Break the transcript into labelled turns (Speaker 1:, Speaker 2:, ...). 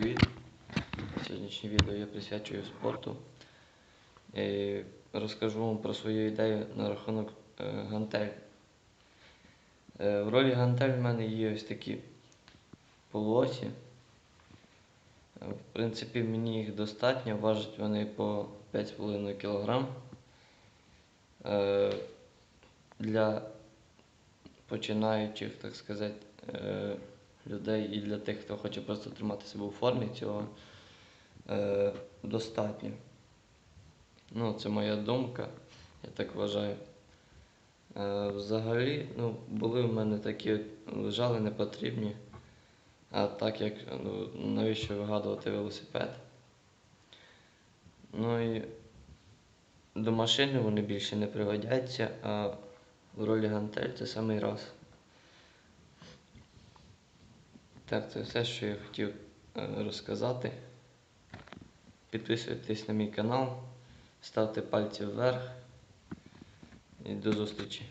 Speaker 1: привіт! Сьогоднішнє відео я присвячую спорту. І розкажу вам про свою ідею на рахунок е, гантель. Е, В ролі гантель в мене є ось такі полуосі. Е, В принципі, мені їх достатньо, важать вони по 5,5 кг. Е, Для починаючих, так сказати, е, людей і для тих, хто хоче просто тримати себе у формі, цього е, достатньо. Ну, це моя думка, я так вважаю. Е, Взагалі, ну, були в мене такі, лежали непотрібні. А так як ну, навіщо вигадувати велосипед? Ну і до машини вони більше не пригодяться, а в ролі гантель це самий раз. Так, це все, що я хотів е, розказати. Підписуйтесь на мій канал, ставте пальці вверх і до зустрічі.